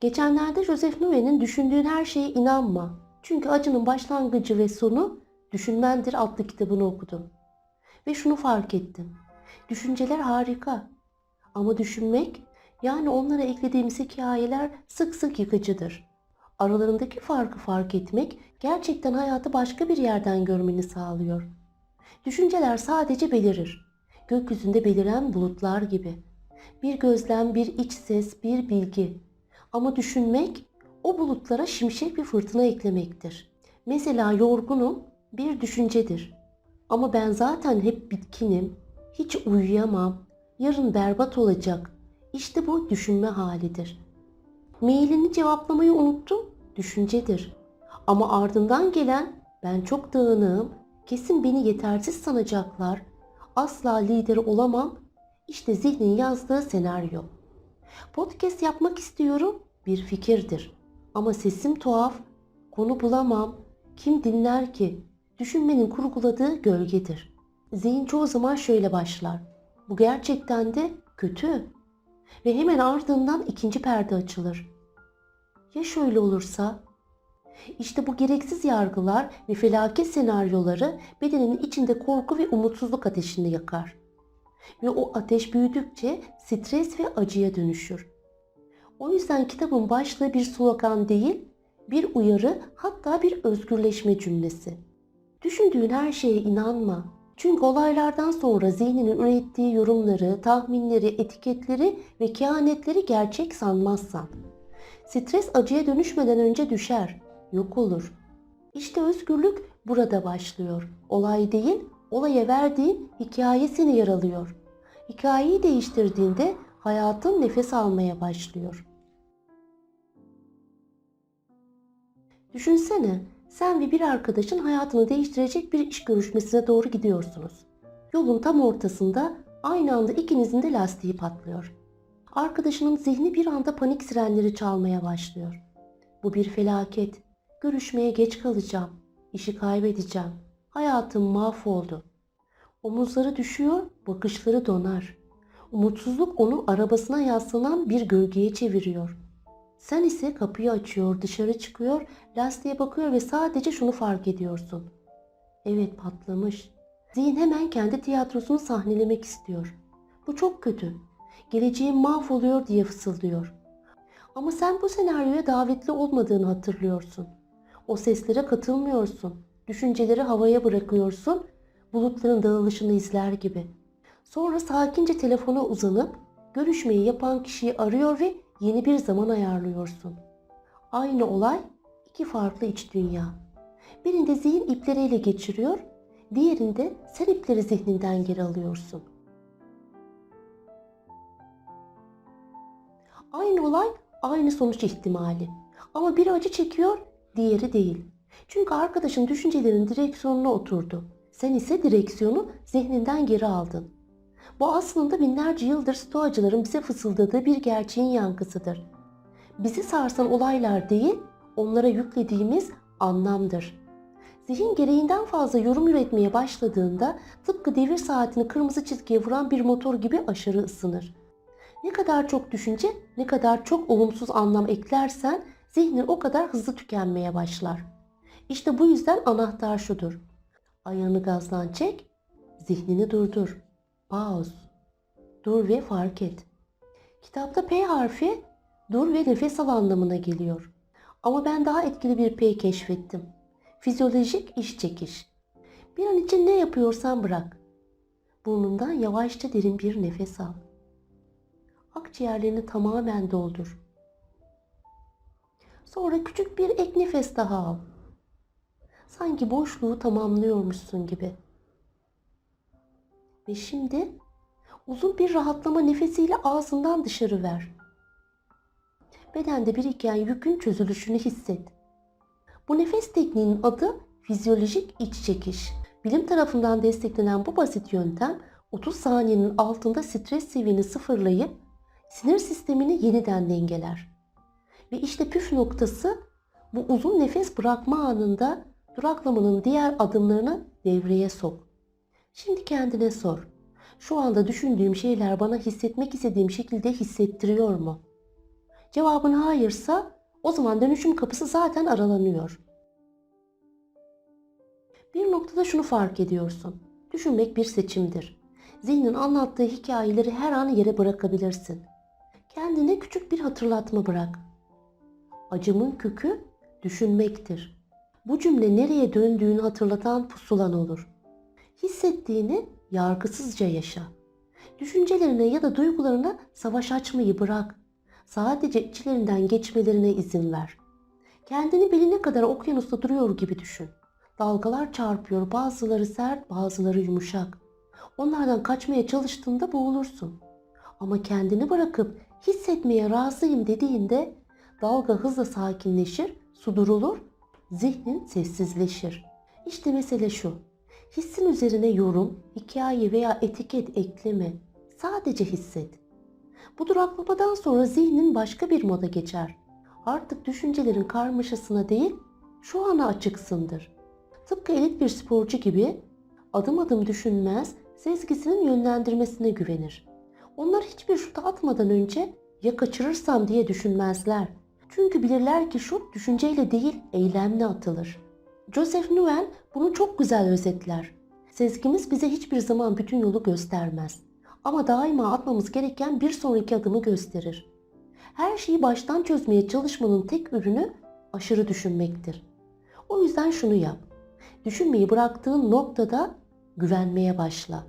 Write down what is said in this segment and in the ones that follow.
Geçenlerde Joseph Nue'nin Düşündüğün Her Şeye İnanma. Çünkü acının başlangıcı ve sonu Düşünmendir adlı kitabını okudum. Ve şunu fark ettim. Düşünceler harika. Ama düşünmek, yani onlara eklediğimiz hikayeler sık sık yıkıcıdır. Aralarındaki farkı fark etmek gerçekten hayatı başka bir yerden görmeni sağlıyor. Düşünceler sadece belirir. Gökyüzünde beliren bulutlar gibi. Bir gözlem, bir iç ses, bir bilgi. Ama düşünmek o bulutlara şimşek bir fırtına eklemektir. Mesela yorgunum bir düşüncedir. Ama ben zaten hep bitkinim, hiç uyuyamam, yarın berbat olacak. İşte bu düşünme halidir. Mailini cevaplamayı unuttum, düşüncedir. Ama ardından gelen ben çok dağınığım, kesin beni yetersiz sanacaklar, asla lider olamam, işte zihnin yazdığı senaryo. Podcast yapmak istiyorum bir fikirdir. Ama sesim tuhaf, konu bulamam, kim dinler ki? Düşünmenin kurguladığı gölgedir. Zihin çoğu zaman şöyle başlar. Bu gerçekten de kötü. Ve hemen ardından ikinci perde açılır. Ya şöyle olursa? İşte bu gereksiz yargılar ve felaket senaryoları bedenin içinde korku ve umutsuzluk ateşini yakar. Ve o ateş büyüdükçe stres ve acıya dönüşür. O yüzden kitabın başlığı bir slogan değil, bir uyarı hatta bir özgürleşme cümlesi. Düşündüğün her şeye inanma. Çünkü olaylardan sonra zihninin ürettiği yorumları, tahminleri, etiketleri ve kehanetleri gerçek sanmazsan. Stres acıya dönüşmeden önce düşer, yok olur. İşte özgürlük burada başlıyor. Olay değil, olaya verdiğin hikaye seni yaralıyor. Hikayeyi değiştirdiğinde hayatın nefes almaya başlıyor. Düşünsene, sen ve bir arkadaşın hayatını değiştirecek bir iş görüşmesine doğru gidiyorsunuz. Yolun tam ortasında aynı anda ikinizin de lastiği patlıyor. Arkadaşının zihni bir anda panik sirenleri çalmaya başlıyor. Bu bir felaket. Görüşmeye geç kalacağım. İşi kaybedeceğim. Hayatım mahvoldu. Omuzları düşüyor, bakışları donar. Umutsuzluk onu arabasına yaslanan bir gölgeye çeviriyor. Sen ise kapıyı açıyor, dışarı çıkıyor, lastiğe bakıyor ve sadece şunu fark ediyorsun. Evet patlamış. Zihin hemen kendi tiyatrosunu sahnelemek istiyor. Bu çok kötü. Geleceğim mahvoluyor diye fısıldıyor. Ama sen bu senaryoya davetli olmadığını hatırlıyorsun. O seslere katılmıyorsun. Düşünceleri havaya bırakıyorsun. Bulutların dağılışını izler gibi. Sonra sakince telefona uzanıp görüşmeyi yapan kişiyi arıyor ve yeni bir zaman ayarlıyorsun. Aynı olay iki farklı iç dünya. Birinde zihin ipleri ele geçiriyor, diğerinde sen ipleri zihninden geri alıyorsun. Aynı olay aynı sonuç ihtimali. Ama biri acı çekiyor, diğeri değil. Çünkü arkadaşın düşüncelerinin direksiyonuna oturdu. Sen ise direksiyonu zihninden geri aldın. Bu aslında binlerce yıldır stoacıların bize fısıldadığı bir gerçeğin yankısıdır. Bizi sarsan olaylar değil, onlara yüklediğimiz anlamdır. Zihin gereğinden fazla yorum üretmeye başladığında tıpkı devir saatini kırmızı çizgiye vuran bir motor gibi aşırı ısınır. Ne kadar çok düşünce, ne kadar çok olumsuz anlam eklersen zihnin o kadar hızlı tükenmeye başlar. İşte bu yüzden anahtar şudur. Ayağını gazdan çek, zihnini durdur. Pause. Dur ve fark et. Kitapta P harfi dur ve nefes al anlamına geliyor. Ama ben daha etkili bir P keşfettim. Fizyolojik iş çekiş. Bir an için ne yapıyorsan bırak. Burnundan yavaşça derin bir nefes al. Akciğerlerini tamamen doldur. Sonra küçük bir ek nefes daha al. Sanki boşluğu tamamlıyormuşsun gibi. Ve şimdi uzun bir rahatlama nefesiyle ağzından dışarı ver. Bedende biriken yükün çözülüşünü hisset. Bu nefes tekniğinin adı fizyolojik iç çekiş. Bilim tarafından desteklenen bu basit yöntem 30 saniyenin altında stres seviyeni sıfırlayıp sinir sistemini yeniden dengeler. Ve işte püf noktası bu uzun nefes bırakma anında duraklamanın diğer adımlarını devreye sok. Şimdi kendine sor. Şu anda düşündüğüm şeyler bana hissetmek istediğim şekilde hissettiriyor mu? Cevabın hayırsa o zaman dönüşüm kapısı zaten aralanıyor. Bir noktada şunu fark ediyorsun. Düşünmek bir seçimdir. Zihnin anlattığı hikayeleri her an yere bırakabilirsin. Kendine küçük bir hatırlatma bırak. Acımın kökü düşünmektir. Bu cümle nereye döndüğünü hatırlatan pusulan olur. Hissettiğini yargısızca yaşa. Düşüncelerine ya da duygularına savaş açmayı bırak. Sadece içlerinden geçmelerine izin ver. Kendini beline kadar okyanusta duruyor gibi düşün. Dalgalar çarpıyor, bazıları sert, bazıları yumuşak. Onlardan kaçmaya çalıştığında boğulursun. Ama kendini bırakıp hissetmeye razıyım dediğinde dalga hızla sakinleşir, su durulur, zihnin sessizleşir. İşte mesele şu. Hissin üzerine yorum, hikaye veya etiket ekleme. Sadece hisset. Bu duraklamadan sonra zihnin başka bir moda geçer. Artık düşüncelerin karmaşasına değil, şu ana açıksındır. Tıpkı elit bir sporcu gibi adım adım düşünmez, sezgisinin yönlendirmesine güvenir. Onlar hiçbir şuta atmadan önce ya kaçırırsam diye düşünmezler. Çünkü bilirler ki şut düşünceyle değil eylemle atılır. Joseph Newell bunu çok güzel özetler. Sezgimiz bize hiçbir zaman bütün yolu göstermez. Ama daima atmamız gereken bir sonraki adımı gösterir. Her şeyi baştan çözmeye çalışmanın tek ürünü aşırı düşünmektir. O yüzden şunu yap. Düşünmeyi bıraktığın noktada güvenmeye başla.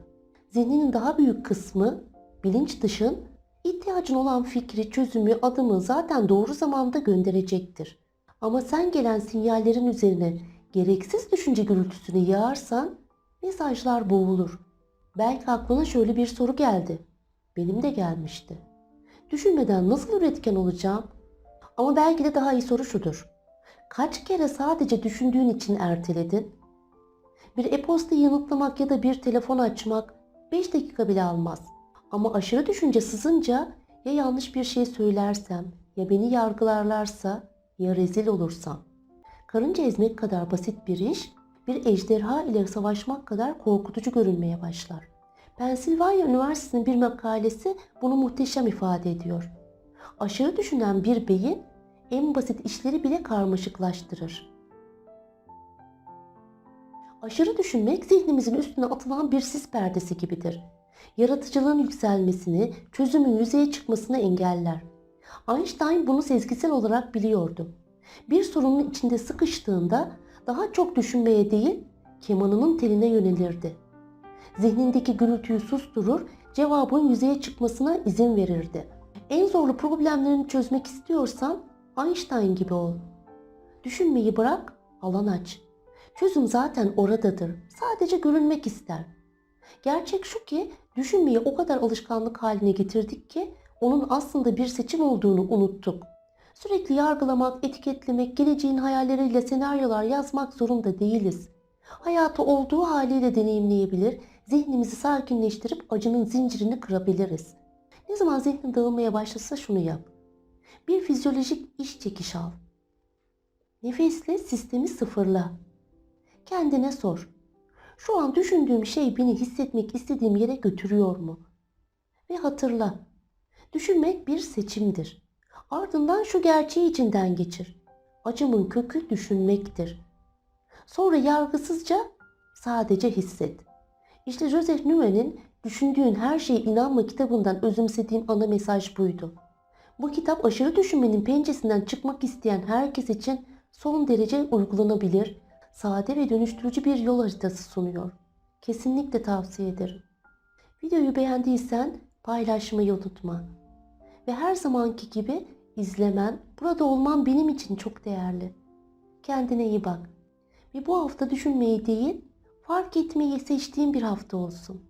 Zihninin daha büyük kısmı, bilinç dışın, ihtiyacın olan fikri, çözümü, adımı zaten doğru zamanda gönderecektir. Ama sen gelen sinyallerin üzerine gereksiz düşünce gürültüsünü yağarsan mesajlar boğulur. Belki aklına şöyle bir soru geldi. Benim de gelmişti. Düşünmeden nasıl üretken olacağım? Ama belki de daha iyi soru şudur. Kaç kere sadece düşündüğün için erteledin? Bir e-posta yanıtlamak ya da bir telefon açmak 5 dakika bile almaz. Ama aşırı düşünce sızınca ya yanlış bir şey söylersem, ya beni yargılarlarsa, ya rezil olursam. Karınca ezmek kadar basit bir iş, bir ejderha ile savaşmak kadar korkutucu görünmeye başlar. Pensilvanya Üniversitesi'nin bir makalesi bunu muhteşem ifade ediyor. Aşırı düşünen bir beyin en basit işleri bile karmaşıklaştırır. Aşırı düşünmek zihnimizin üstüne atılan bir sis perdesi gibidir. Yaratıcılığın yükselmesini, çözümün yüzeye çıkmasını engeller. Einstein bunu sezgisel olarak biliyordu. Bir sorunun içinde sıkıştığında daha çok düşünmeye değil, kemanının teline yönelirdi. Zihnindeki gürültüyü susturur, cevabın yüzeye çıkmasına izin verirdi. En zorlu problemlerini çözmek istiyorsan Einstein gibi ol. Düşünmeyi bırak, alan aç. Çözüm zaten oradadır. Sadece görünmek ister. Gerçek şu ki düşünmeyi o kadar alışkanlık haline getirdik ki onun aslında bir seçim olduğunu unuttuk. Sürekli yargılamak, etiketlemek, geleceğin hayalleriyle senaryolar yazmak zorunda değiliz. Hayatı olduğu haliyle deneyimleyebilir, zihnimizi sakinleştirip acının zincirini kırabiliriz. Ne zaman zihnin dağılmaya başlasa şunu yap. Bir fizyolojik iş çekiş al. Nefesle sistemi sıfırla. Kendine sor. Şu an düşündüğüm şey beni hissetmek istediğim yere götürüyor mu? Ve hatırla. Düşünmek bir seçimdir. Ardından şu gerçeği içinden geçir. Acımın kökü düşünmektir. Sonra yargısızca sadece hisset. İşte Joseph Newell'in Düşündüğün Her Şeye İnanma kitabından özümsediğim ana mesaj buydu. Bu kitap aşırı düşünmenin pençesinden çıkmak isteyen herkes için son derece uygulanabilir, sade ve dönüştürücü bir yol haritası sunuyor. Kesinlikle tavsiye ederim. Videoyu beğendiysen paylaşmayı unutma. Ve her zamanki gibi izlemen, burada olman benim için çok değerli. Kendine iyi bak. Ve bu hafta düşünmeyi değil, fark etmeyi seçtiğin bir hafta olsun.